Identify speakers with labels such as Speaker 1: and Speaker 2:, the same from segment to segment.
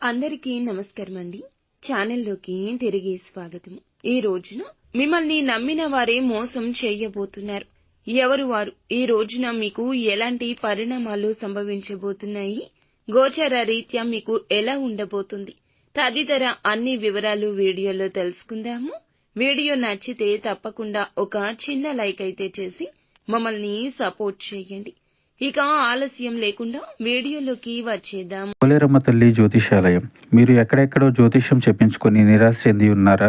Speaker 1: అందరికీ నమస్కారం అండి ఛానల్లోకి తిరిగి స్వాగతం. ఈ రోజున మిమ్మల్ని నమ్మిన వారే మోసం చేయబోతున్నారు. ఎవరు వారు? ఈ రోజున మీకు ఎలాంటి పరిణామాలు సంభవించబోతున్నాయి? గోచర రీత్యా మీకు ఎలా ఉండబోతుంది? తదితర అన్ని వివరాలు వీడియోలో తెలుసుకుందాము. వీడియో నచ్చితే తప్పకుండా ఒక చిన్న లైక్ అయితే చేసి మమ్మల్ని సపోర్ట్ చేయండి. ఇక ఆలస్యం లేకుండా వీడియోలోకి వచ్చేద్దాం.
Speaker 2: పోలేరమ్మ తల్లి జ్యోతిషాలయం. మీరు ఎక్కడెక్కడో జ్యోతిష్యం చెప్పించుకొని నిరాశ చెంది ఉన్నారా?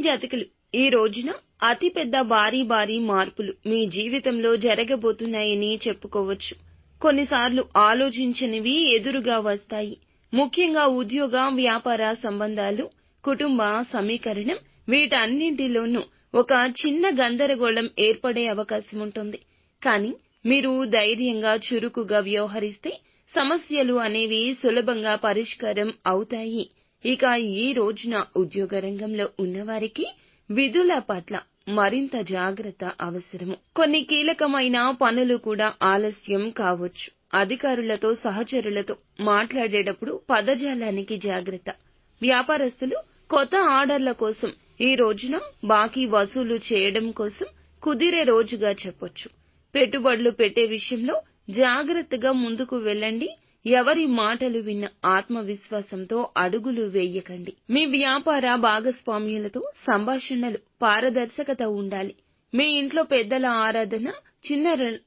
Speaker 1: జాతకులు. ఈ రోజున అతిపెద్ద భారీ భారీ మార్పులు మీ జీవితంలో జరగబోతున్నాయని చెప్పుకోవచ్చు. కొన్నిసార్లు ఆలోచించనివి ఎదురుగా వస్తాయి. ముఖ్యంగా ఉద్యోగ వ్యాపార సంబంధాలు కుటుంబ సమీకరణం వీటన్నింటిలోనూ ఒక చిన్న గందరగోళం ఏర్పడే అవకాశం ఉంటుంది. కానీ మీరు ధైర్యంగా చురుకుగా వ్యవహరిస్తే సమస్యలు అనేవి సులభంగా పరిష్కారం అవుతాయి. ఇక ఈ రోజున ఉద్యోగ రంగంలో ఉన్నవారికి విధుల పట్ల మరింత జాగ్రత్త అవసరము. కొన్ని కీలకమైన పనులు కూడా ఆలస్యం కావచ్చు. అధికారులతో సహచరులతో మాట్లాడేటప్పుడు పదజాలానికి జాగ్రత్త. వ్యాపారస్తులు కొత్త ఆర్డర్ల కోసం ఈ రోజున బాకీ వసూలు చేయడం కోసం కుదిరే రోజుగా చెప్పొచ్చు. పెట్టుబడులు పెట్టే విషయంలో జాగ్రత్తగా ముందుకు వెళ్ళండి. ఎవరి మాటలు విన్న ఆత్మవిశ్వాసంతో అడుగులు వేయకండి. మీ వ్యాపార భాగస్వామ్యులతో సంభాషణలు పారదర్శకత ఉండాలి. మీ ఇంట్లో పెద్దల ఆరాధన చిన్న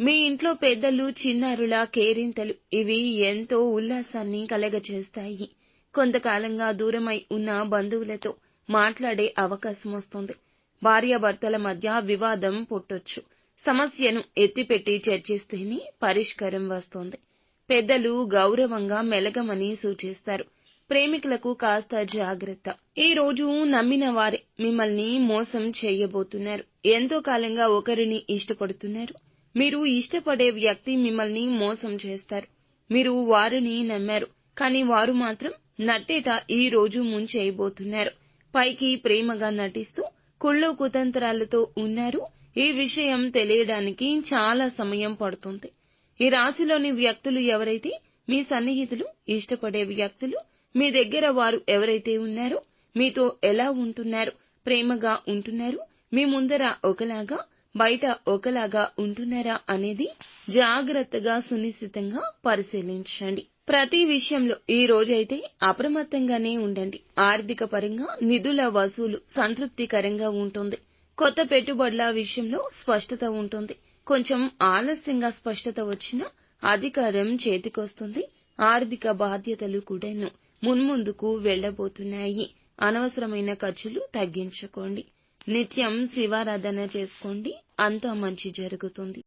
Speaker 1: మీ ఇంట్లో పెద్దలు చిన్నారుల కేరింతలు ఇవి ఎంతో ఉల్లాసాన్ని కలగచేస్తాయి కొంతకాలంగా దూరమై ఉన్న బంధువులతో మాట్లాడే అవకాశం వస్తుంది. భార్యాభర్తల మధ్య వివాదం పుట్టొచ్చు. సమస్యను ఎత్తిపెట్టి చర్చిస్తేనే పరిష్కారం వస్తోంది. పెద్దలు గౌరవంగా మెలగమని సూచిస్తారు. ప్రేమికులకు కాస్త జాగ్రత్త. ఈ రోజు నమ్మిన వారే మిమ్మల్ని మోసం చేయబోతున్నారు. ఎంతో కాలంగా ఒకరిని ఇష్టపడుతున్నారు. మీరు ఇష్టపడే వ్యక్తి మిమ్మల్ని మోసం చేస్తారు. మీరు వారిని నమ్మారు కానీ వారు మాత్రం నట్టేట ఈ రోజు ముంచేయబోతున్నారు. పైకి ప్రేమగా నటిస్తూ కుళ్ళు కుతంత్రాలతో ఉన్నారు. ఈ విషయం తెలియడానికి చాలా సమయం పడుతుంది. ఈ రాశిలోని వ్యక్తులు ఎవరైతే మీ సన్నిహితులు ఇష్టపడే వ్యక్తులు మీ దగ్గర వారు ఎవరైతే ఉన్నారో మీతో ఎలా ఉంటున్నారు ప్రేమగా ఉంటున్నారు మీ ముందర ఒకలాగా బయట ఒకలాగా ఉంటున్నారా అనేది జాగ్రత్తగా సునిశ్చితంగా పరిశీలించండి. ప్రతి విషయంలో ఈ రోజైతే అప్రమత్తంగానే ఉండండి. ఆర్థిక పరంగా నిధుల వసూలు సంతృప్తికరంగా ఉంటుంది. కొత్త పెట్టుబడుల విషయంలో స్పష్టత ఉంటుంది. కొంచెం ఆలస్యంగా స్పష్టత వచ్చినా అధికారం చేతికొస్తుంది. ఆర్థిక బాధ్యతలు కూడాను మున్ముందుకు వెళ్ళబోతున్నాయి అనవసరమైన ఖర్చులు తగ్గించుకోండి. నిత్యం శివారాధన చేసుకోండి. అంతా మంచి జరుగుతుంది.